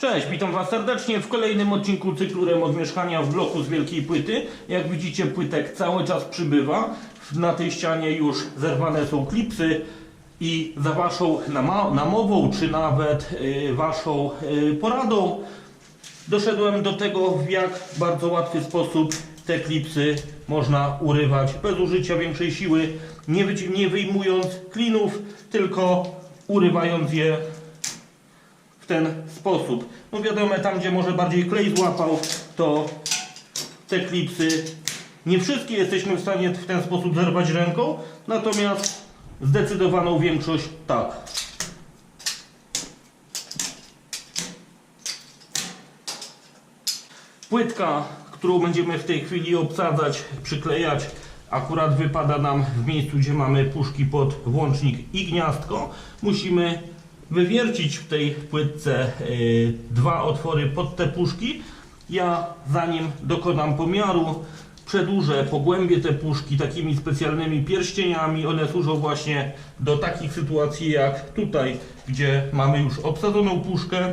Cześć, witam Was serdecznie w kolejnym odcinku cyklu Remont Mieszkania w bloku z wielkiej płyty. Jak widzicie płytek cały czas przybywa. Na tej ścianie już zerwane są klipsy i za Waszą namową, czy nawet y, Waszą y, poradą doszedłem do tego, w jak bardzo łatwy sposób te klipsy można urywać bez użycia większej siły, nie, wyjmując klinów, tylko urywając je ten sposób. No wiadomo, tam gdzie może bardziej klej złapał, to te klipsy nie wszystkie jesteśmy w stanie w ten sposób zerwać ręką, natomiast zdecydowaną większość tak. Płytka, którą będziemy w tej chwili obsadzać, przyklejać, akurat wypada nam w miejscu, gdzie mamy puszki pod włącznik i gniazdko. Musimy wywiercić w tej płytce y, dwa otwory pod te puszki. Ja zanim dokonam pomiaru, przedłużę, pogłębię te puszki takimi specjalnymi pierścieniami. One służą właśnie do takich sytuacji jak tutaj, gdzie mamy już obsadzoną puszkę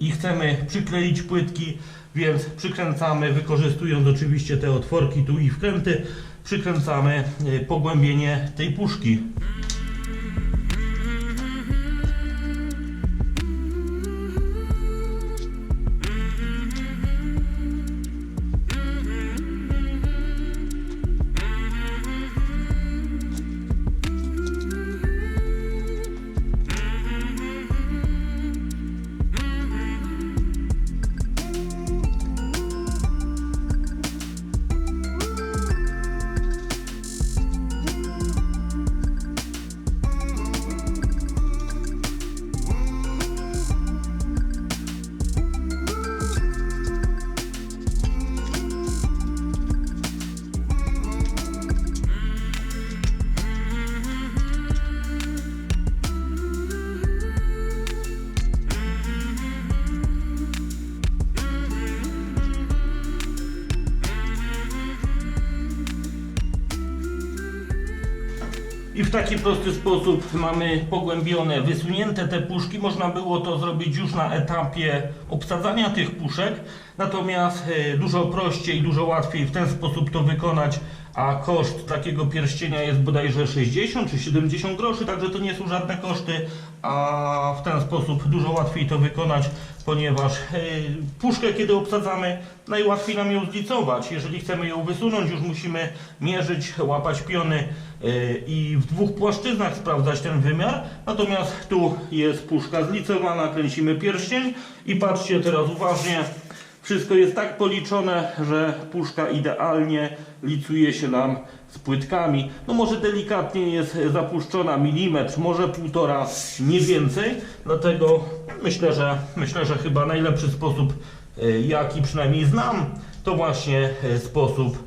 i chcemy przykleić płytki, więc przykręcamy, wykorzystując oczywiście te otworki tu i wkręty, przykręcamy y, pogłębienie tej puszki. Taki prosty sposób mamy pogłębione, wysunięte te puszki. Można było to zrobić już na etapie obsadzania tych puszek, natomiast e, dużo prościej, dużo łatwiej w ten sposób to wykonać, a koszt takiego pierścienia jest bodajże 60 czy 70 groszy, także to nie są żadne koszty, a w ten sposób dużo łatwiej to wykonać, ponieważ e, puszkę kiedy obsadzamy, najłatwiej nam ją zlicować. Jeżeli chcemy ją wysunąć, już musimy mierzyć, łapać piony e, i w dwóch płaszczyznach sprawdzać ten wymiar. Natomiast tu jest puszka zlicowana, kręcimy pierścień i patrzcie teraz uważnie. Wszystko jest tak policzone, że puszka idealnie licuje się nam z płytkami. No może delikatnie jest zapuszczona milimetr, może półtora, nie więcej. Dlatego myślę, że myślę, że chyba najlepszy sposób, e, jaki przynajmniej znam, to właśnie e, sposób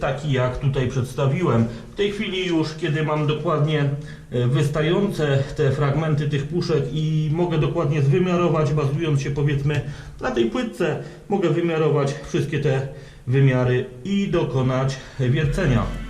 taki jak tutaj przedstawiłem. W tej chwili już, kiedy mam dokładnie e, wystające te fragmenty tych puszek i mogę dokładnie zwymiarować, bazując się powiedzmy na tej płytce, mogę wymiarować wszystkie te wymiary i dokonać wiercenia.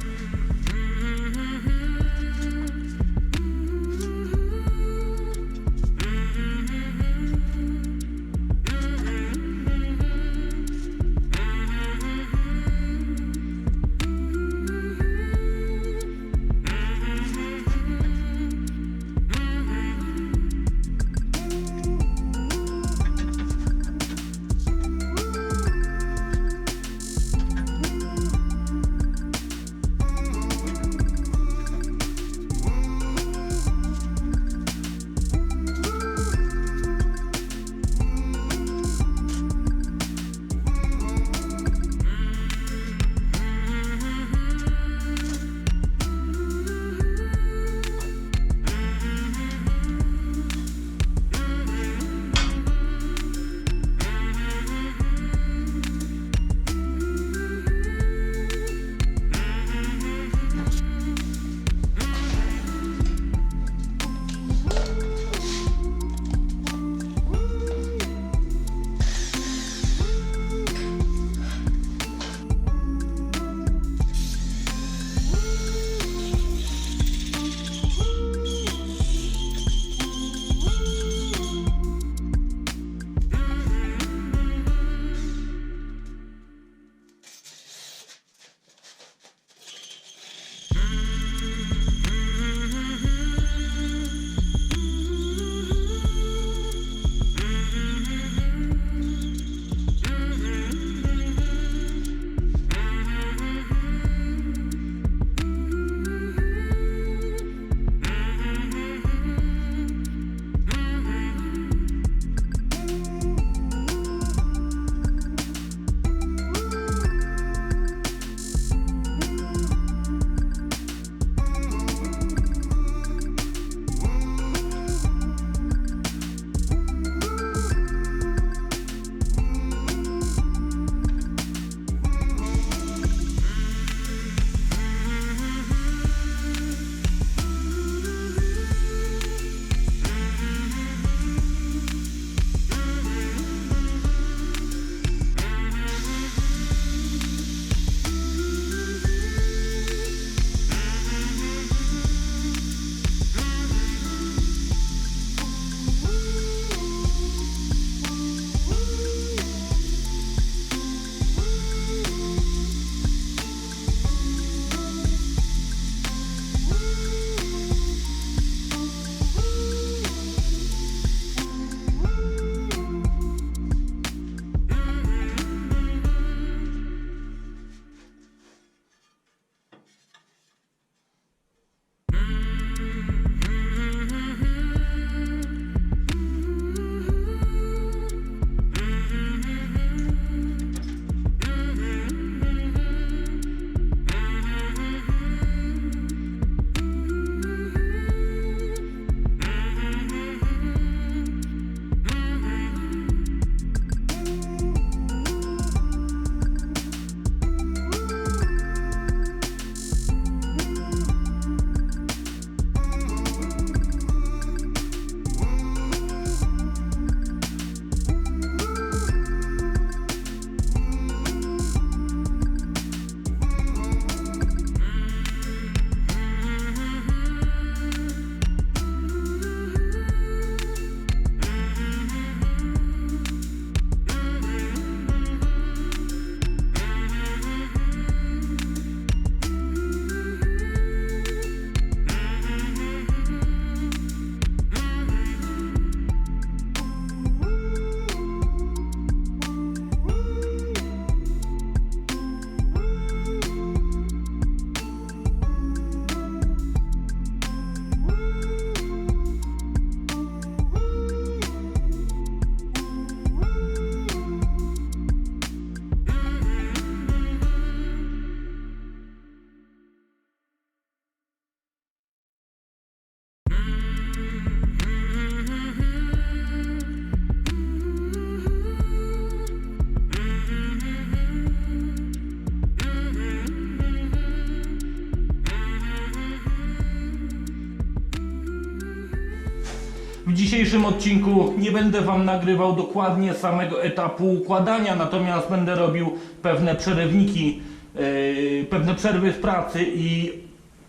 Dzisiejszym odcinku nie będę Wam nagrywał dokładnie samego etapu układania, natomiast będę robił pewne przerywniki, yy, pewne przerwy w pracy i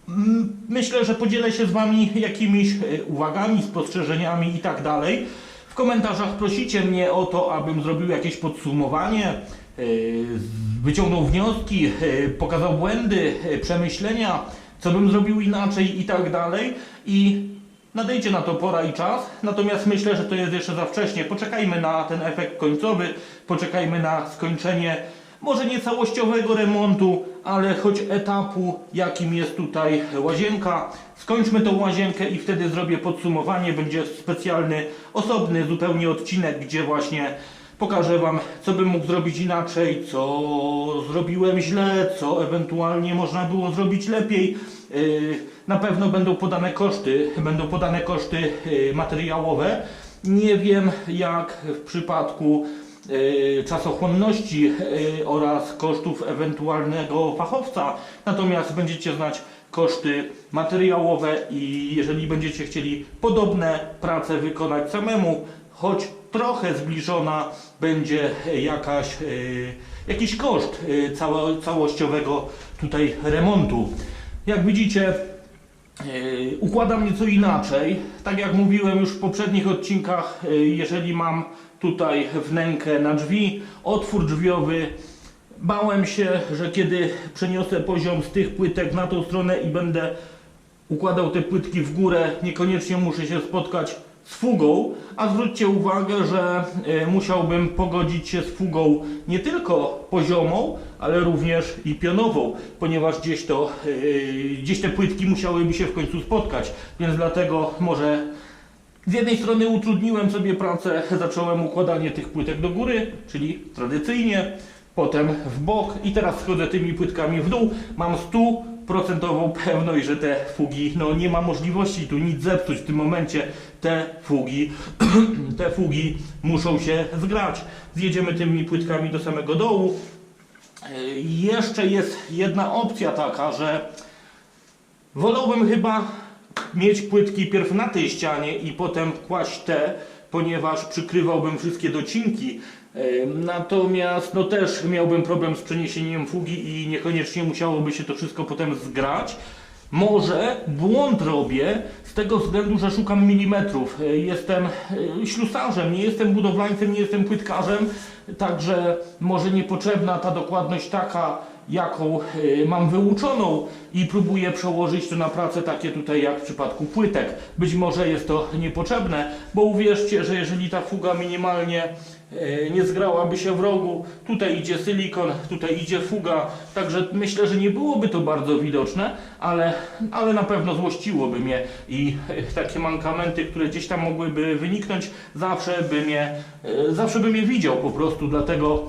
mm, myślę, że podzielę się z Wami jakimiś yy, uwagami, spostrzeżeniami i tak dalej. W komentarzach prosicie mnie o to, abym zrobił jakieś podsumowanie, yy, wyciągnął wnioski, yy, pokazał błędy, przemyślenia, co bym zrobił inaczej i tak dalej. I Nadejdzie na to pora i czas, natomiast myślę, że to jest jeszcze za wcześnie. Poczekajmy na ten efekt końcowy, poczekajmy na skończenie może nie całościowego remontu, ale choć etapu, jakim jest tutaj łazienka. Skończmy tą łazienkę i wtedy zrobię podsumowanie. Będzie specjalny, osobny zupełnie odcinek, gdzie właśnie pokażę Wam, co bym mógł zrobić inaczej, co zrobiłem źle, co ewentualnie można było zrobić lepiej. Yy, Na pewno będą podane koszty, będą podane koszty yy, materiałowe. Nie wiem jak w przypadku yy, czasochłonności oraz kosztów ewentualnego fachowca, natomiast będziecie znać koszty materiałowe i jeżeli będziecie chcieli podobne prace wykonać samemu, choć trochę zbliżona będzie jakaś, jakiś koszt cało, całościowego tutaj remontu. Jak widzicie, Yy, Układam nieco inaczej. Tak jak mówiłem już w poprzednich odcinkach, yy, jeżeli mam tutaj wnękę na drzwi, otwór drzwiowy, bałem się, że kiedy przeniosę poziom z tych płytek na tą stronę i będę układał te płytki w górę, niekoniecznie muszę się spotkać z fugą, a zwróćcie uwagę, że e, musiałbym pogodzić się z fugą nie tylko poziomą, ale również i pionową, ponieważ gdzieś to, e, gdzieś te płytki musiałyby się w końcu spotkać, więc dlatego może z jednej strony utrudniłem sobie pracę, zacząłem układanie tych płytek do góry, czyli tradycyjnie, potem w bok i teraz schodzę tymi płytkami w dół. Mam stuprocentową pewność, że te fugi, no nie ma możliwości tu nic zepsuć w tym momencie. Te fugi, te fugi muszą się zgrać. Zjedziemy tymi płytkami do samego dołu. Yy, Jeszcze jest jedna opcja taka, że Wolałbym chyba mieć płytki pierw na tej ścianie i potem kłaść te, ponieważ przykrywałbym wszystkie docinki. Ym, Natomiast no też miałbym problem z przeniesieniem fugi i niekoniecznie musiałoby się to wszystko potem zgrać. Może błąd robię z tego względu, że szukam milimetrów. Y, Jestem y, ślusarzem, nie jestem budowlańcem, nie jestem płytkarzem, także może niepotrzebna ta dokładność taka, jaką y, mam wyuczoną i próbuję przełożyć to na prace takie tutaj jak w przypadku płytek. Być może jest to niepotrzebne, bo uwierzcie, że jeżeli ta fuga minimalnie nie zgrałaby się w rogu, tutaj idzie silikon, tutaj idzie fuga, także myślę, że nie byłoby to bardzo widoczne, ale, ale na pewno złościłoby mnie. I y, takie mankamenty, które gdzieś tam mogłyby wyniknąć, zawsze by mnie, y, zawsze by mnie widział po prostu, dlatego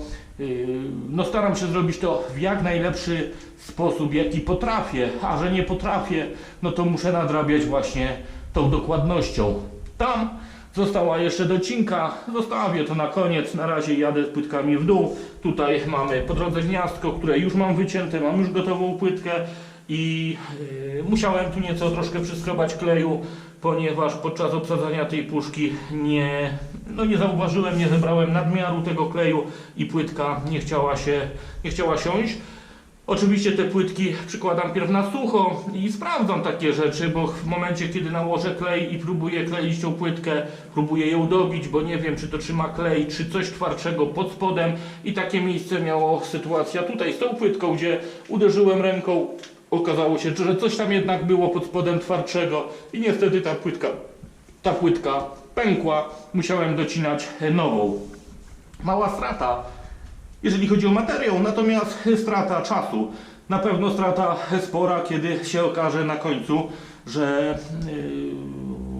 No staram się zrobić to w jak najlepszy sposób, jaki potrafię, a że nie potrafię, no to muszę nadrabiać właśnie tą dokładnością. Tam została jeszcze docinka, zostawię to na koniec, na razie jadę z płytkami w dół. Tutaj mamy po drodze gniazdko, które już mam wycięte, mam już gotową płytkę i yy, musiałem tu nieco troszkę przyskrobać kleju, ponieważ podczas obsadzania tej puszki nie, no nie zauważyłem, nie zebrałem nadmiaru tego kleju i płytka nie chciała się, nie chciała siąść. Oczywiście te płytki przykładam pierw na sucho i sprawdzam takie rzeczy, bo w momencie kiedy nałożę klej i próbuję kleić tą płytkę, próbuję ją dobić, bo nie wiem czy to trzyma klej, czy coś twardszego pod spodem. I takie miejsce miało sytuacja tutaj z tą płytką, gdzie uderzyłem ręką, okazało się, że coś tam jednak było pod spodem twardszego i niestety ta płytka, ta płytka pękła, musiałem docinać nową. Mała strata, jeżeli chodzi o materiał, natomiast strata czasu. Na pewno strata spora, kiedy się okaże na końcu, że yy,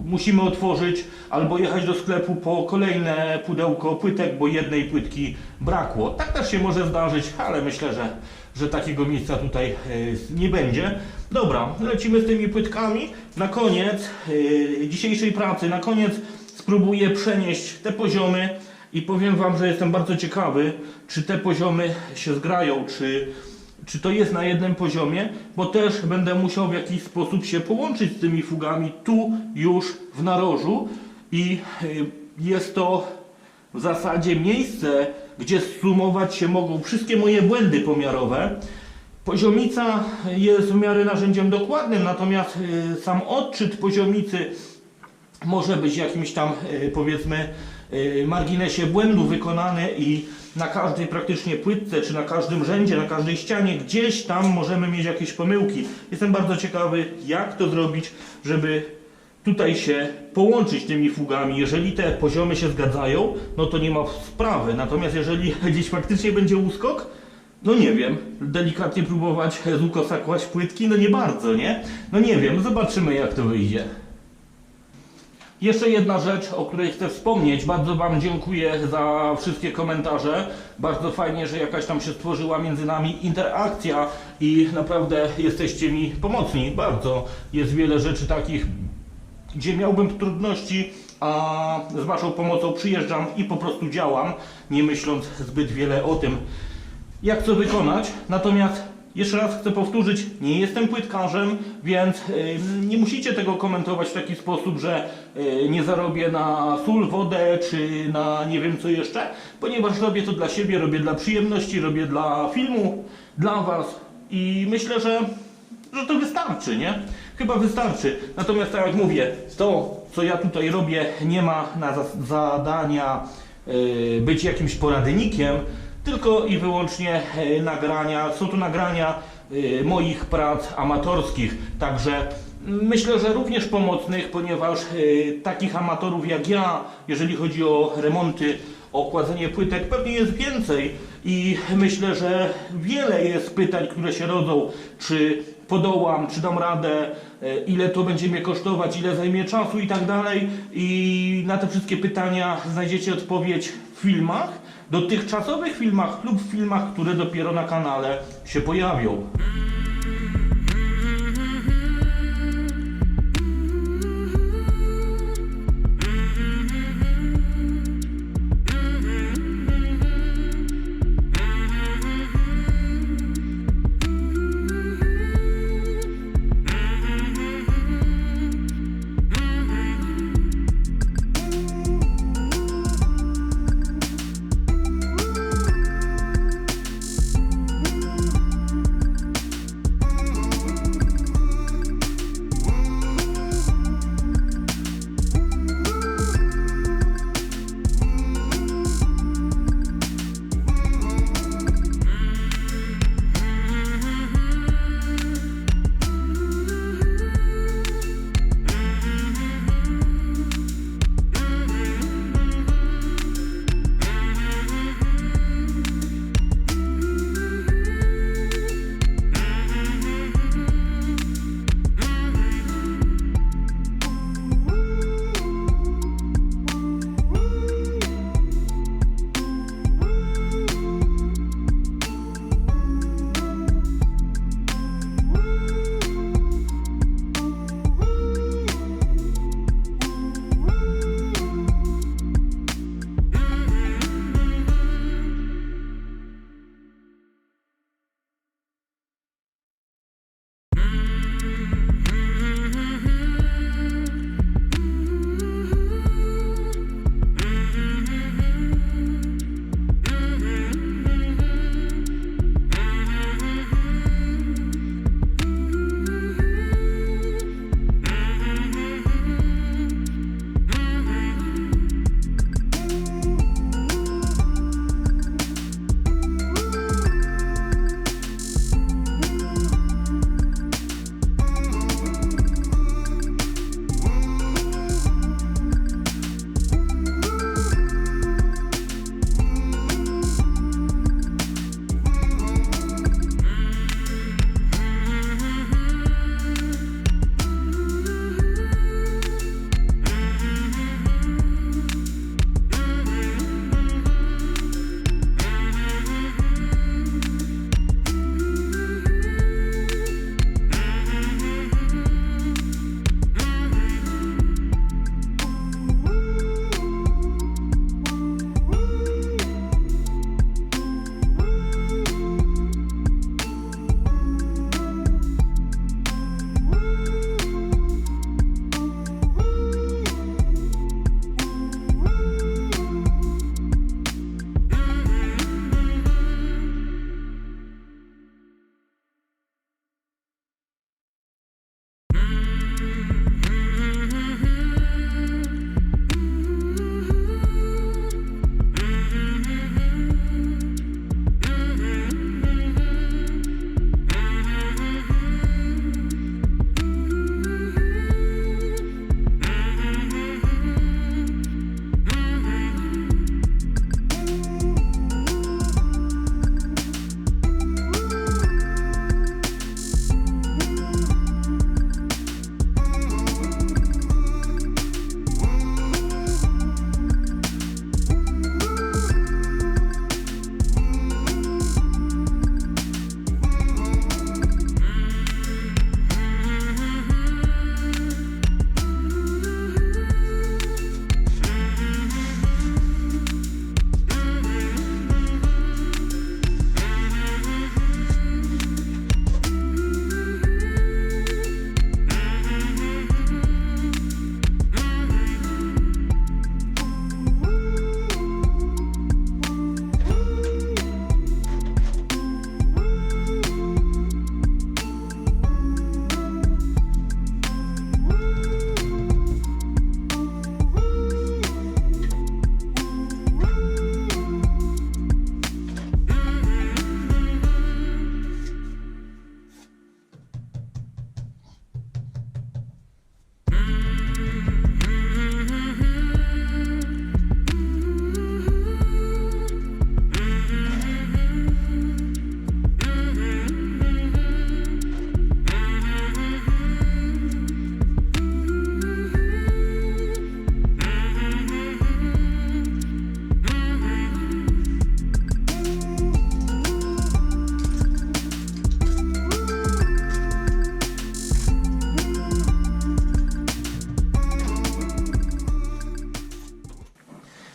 musimy otworzyć albo jechać do sklepu po kolejne pudełko płytek, bo jednej płytki brakło. Tak też się może zdarzyć, ale myślę, że, że takiego miejsca tutaj yy, nie będzie. Dobra, lecimy z tymi płytkami. Na koniec yy, dzisiejszej pracy, na koniec spróbuję przenieść te poziomy i powiem Wam, że jestem bardzo ciekawy, czy te poziomy się zgrają, czy, czy to jest na jednym poziomie, bo też będę musiał w jakiś sposób się połączyć z tymi fugami tu już w narożu i y, jest to w zasadzie miejsce, gdzie zsumować się mogą wszystkie moje błędy pomiarowe. Poziomica jest w miarę narzędziem dokładnym, natomiast y, sam odczyt poziomicy może być jakimś tam y, powiedzmy marginesie błędu wykonany i na każdej praktycznie płytce, czy na każdym rzędzie, na każdej ścianie, gdzieś tam możemy mieć jakieś pomyłki. Jestem bardzo ciekawy, jak to zrobić, żeby tutaj się połączyć tymi fugami. Jeżeli te poziomy się zgadzają, no to nie ma sprawy. Natomiast jeżeli gdzieś faktycznie będzie uskok, no nie wiem, delikatnie próbować z ukosa kłaść płytki, no nie bardzo, nie? No nie wiem, zobaczymy jak to wyjdzie. Jeszcze jedna rzecz, o której chcę wspomnieć. Bardzo Wam dziękuję za wszystkie komentarze. Bardzo fajnie, że jakaś tam się stworzyła między nami interakcja i naprawdę jesteście mi pomocni. Bardzo. Jest wiele rzeczy takich, gdzie miałbym trudności, a z Waszą pomocą przyjeżdżam i po prostu działam, nie myśląc zbyt wiele o tym, jak to wykonać. Natomiast jeszcze raz chcę powtórzyć, nie jestem płytkarzem, więc y, nie musicie tego komentować w taki sposób, że y, nie zarobię na sól, wodę czy na nie wiem co jeszcze, ponieważ robię to dla siebie, robię dla przyjemności, robię dla filmu, dla Was i myślę, że, że to wystarczy, nie? Chyba wystarczy. Natomiast tak jak mówię, to co ja tutaj robię nie ma na za- zadania y, być jakimś poradnikiem, tylko i wyłącznie e, nagrania, są to nagrania e, moich prac amatorskich, także myślę, że również pomocnych, ponieważ e, takich amatorów jak ja, jeżeli chodzi o remonty, o kładzenie płytek, pewnie jest więcej. I myślę, że wiele jest pytań, które się rodzą, czy podołam, czy dam radę, ile to będzie mnie kosztować, ile zajmie czasu i tak dalej. I na te wszystkie pytania znajdziecie odpowiedź w filmach, dotychczasowych filmach lub filmach, które dopiero na kanale się pojawią.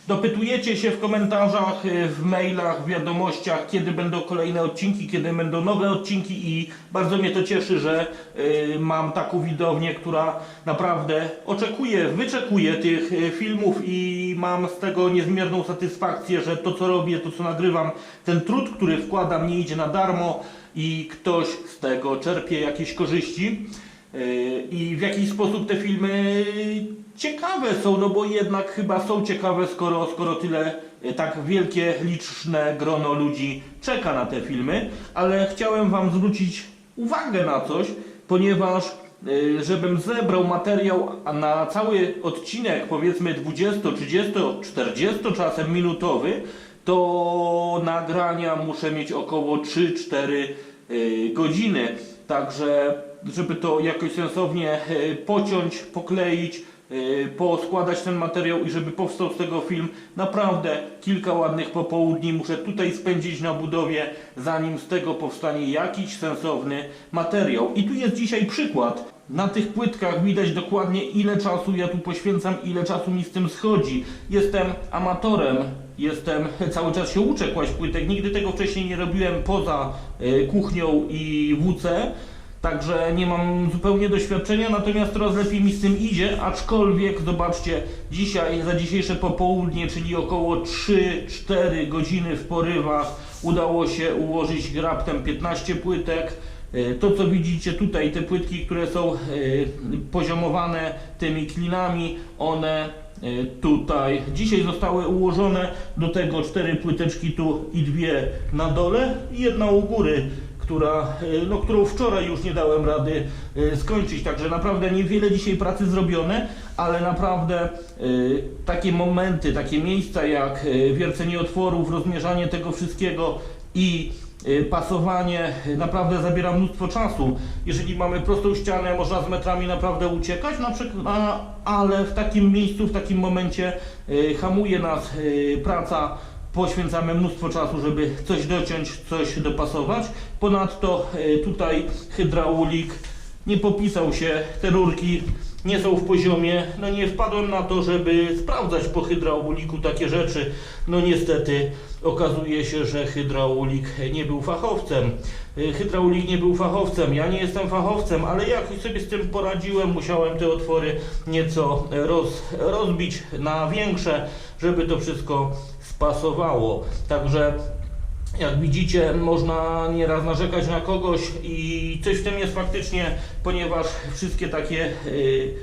Dopytujecie się w komentarzach, y, w mailach, w wiadomościach, kiedy będą kolejne odcinki, kiedy będą nowe odcinki i bardzo mnie to cieszy, że y, mam taką widownię, która naprawdę oczekuje, wyczekuje tych y, filmów i mam z tego niezmierną satysfakcję, że to co robię, to co nagrywam, ten trud, który wkładam nie idzie na darmo i ktoś z tego czerpie jakieś korzyści. I w jakiś sposób te filmy ciekawe są, no bo jednak chyba są ciekawe, skoro, skoro tyle yy, tak wielkie, liczne grono ludzi czeka na te filmy, ale chciałem Wam zwrócić uwagę na coś, ponieważ yy, żebym zebrał materiał na cały odcinek, powiedzmy 20, 30, 40 czasem minutowy, to nagrania muszę mieć około 3-4 y, godziny. Także, żeby to jakoś sensownie pociąć, pokleić, poskładać ten materiał i żeby powstał z tego film, naprawdę kilka ładnych popołudni muszę tutaj spędzić na budowie, zanim z tego powstanie jakiś sensowny materiał. I tu jest dzisiaj przykład. Na tych płytkach widać dokładnie ile czasu ja tu poświęcam, ile czasu mi z tym schodzi. Jestem amatorem, jestem, cały czas się uczę kłaść płytek, nigdy tego wcześniej nie robiłem poza y, kuchnią i WC. Także nie mam zupełnie doświadczenia, natomiast coraz lepiej mi z tym idzie, aczkolwiek zobaczcie, dzisiaj, za dzisiejsze popołudnie, czyli około 3-4 godziny w porywach, udało się ułożyć raptem 15 płytek. E, To co widzicie tutaj, te płytki, które są e, poziomowane tymi klinami, one e, tutaj dzisiaj zostały ułożone, do tego cztery płyteczki tu i dwie na dole i jedna u góry która, e, no, którą wczoraj już nie dałem rady e, skończyć. Także naprawdę niewiele dzisiaj pracy zrobione, ale naprawdę e, takie momenty, takie miejsca jak wiercenie otworów, rozmierzanie tego wszystkiego i pasowanie naprawdę zabiera mnóstwo czasu. Jeżeli mamy prostą ścianę, można z metrami naprawdę uciekać, na przykład, ale w takim miejscu, w takim momencie hamuje nas praca poświęcamy mnóstwo czasu, żeby coś dociąć, coś dopasować. Ponadto e, tutaj hydraulik nie popisał się, te rurki nie są w poziomie. No nie wpadłem na to, żeby sprawdzać po hydrauliku takie rzeczy. No niestety okazuje się, że hydraulik nie był fachowcem. E, Hydraulik nie był fachowcem, ja nie jestem fachowcem, ale jakoś sobie z tym poradziłem. Musiałem te otwory nieco roz, rozbić na większe, żeby to wszystko spasowało. Także jak widzicie, można nieraz narzekać na kogoś i coś w tym jest faktycznie, ponieważ wszystkie takie, y,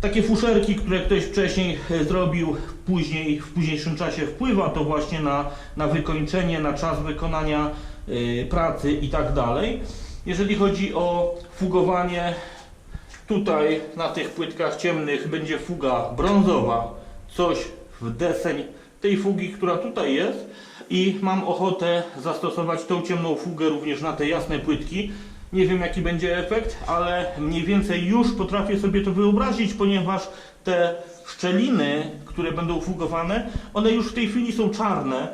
takie fuszerki, które ktoś wcześniej y, zrobił, później, w późniejszym czasie wpływa to właśnie na, na wykończenie, na czas wykonania y, pracy i tak dalej. Jeżeli chodzi o fugowanie, tutaj na tych płytkach ciemnych będzie fuga brązowa, coś w deseń tej fugi, która tutaj jest i mam ochotę zastosować tą ciemną fugę również na te jasne płytki. Nie wiem jaki będzie efekt, ale mniej więcej już potrafię sobie to wyobrazić, ponieważ te szczeliny, które będą fugowane, one już w tej chwili są czarne,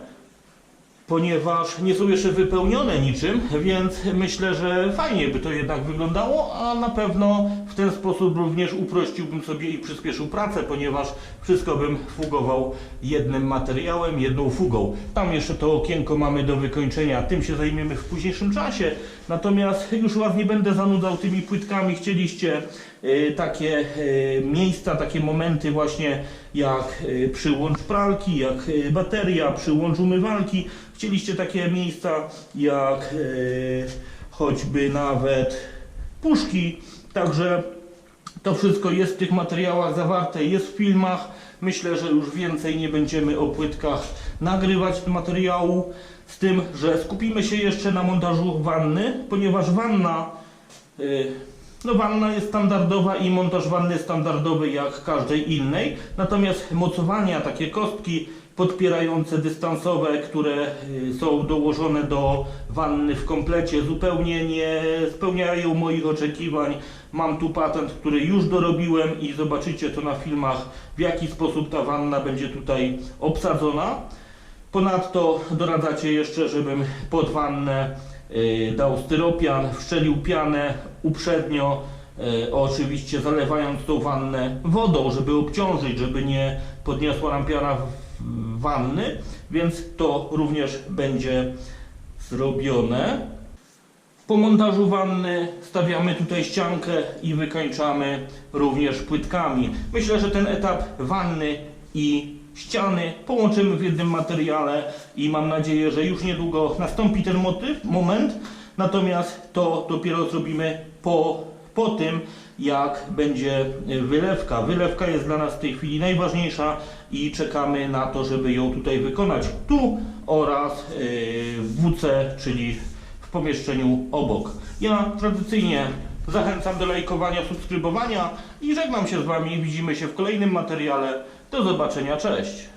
ponieważ nie są jeszcze wypełnione niczym, więc myślę, że fajnie by to jednak wyglądało, a na pewno w ten sposób również uprościłbym sobie i przyspieszył pracę, ponieważ wszystko bym fugował jednym materiałem, jedną fugą. Tam jeszcze to okienko mamy do wykończenia, tym się zajmiemy w późniejszym czasie. Natomiast już Was nie będę zanudzał tymi płytkami. Chcieliście y, takie y, miejsca, takie momenty właśnie jak y, przyłącz pralki, jak bateria, przyłącz umywalki. Chcieliście takie miejsca jak choćby nawet puszki. Także to wszystko jest w tych materiałach zawarte, jest w filmach. Myślę, że już więcej nie będziemy o płytkach nagrywać materiału. Z tym, że skupimy się jeszcze na montażu wanny, ponieważ wanna, y, no wanna jest standardowa i montaż wanny standardowy jak każdej innej. Natomiast mocowania, takie kostki podpierające dystansowe, które y, są dołożone do wanny w komplecie, zupełnie nie spełniają moich oczekiwań. Mam tu patent, który już dorobiłem i zobaczycie to na filmach, w jaki sposób ta wanna będzie tutaj obsadzona. Ponadto doradzacie jeszcze, żebym pod wannę y, dał styropian, wszczelił pianę uprzednio, y, oczywiście zalewając tą wannę wodą, żeby obciążyć, żeby nie podniosła nam piana wanny, więc to również będzie zrobione. Po montażu wanny stawiamy tutaj ściankę i wykończamy również płytkami. Myślę, że ten etap wanny i ściany połączymy w jednym materiale i mam nadzieję, że już niedługo nastąpi ten motyw, moment. Natomiast to dopiero zrobimy po, po tym, jak będzie wylewka. Wylewka jest dla nas w tej chwili najważniejsza i czekamy na to, żeby ją tutaj wykonać tu oraz w WC, czyli pomieszczeniu obok. Ja tradycyjnie zachęcam do lajkowania, subskrybowania i żegnam się z Wami. Widzimy się w kolejnym materiale. Do zobaczenia, cześć!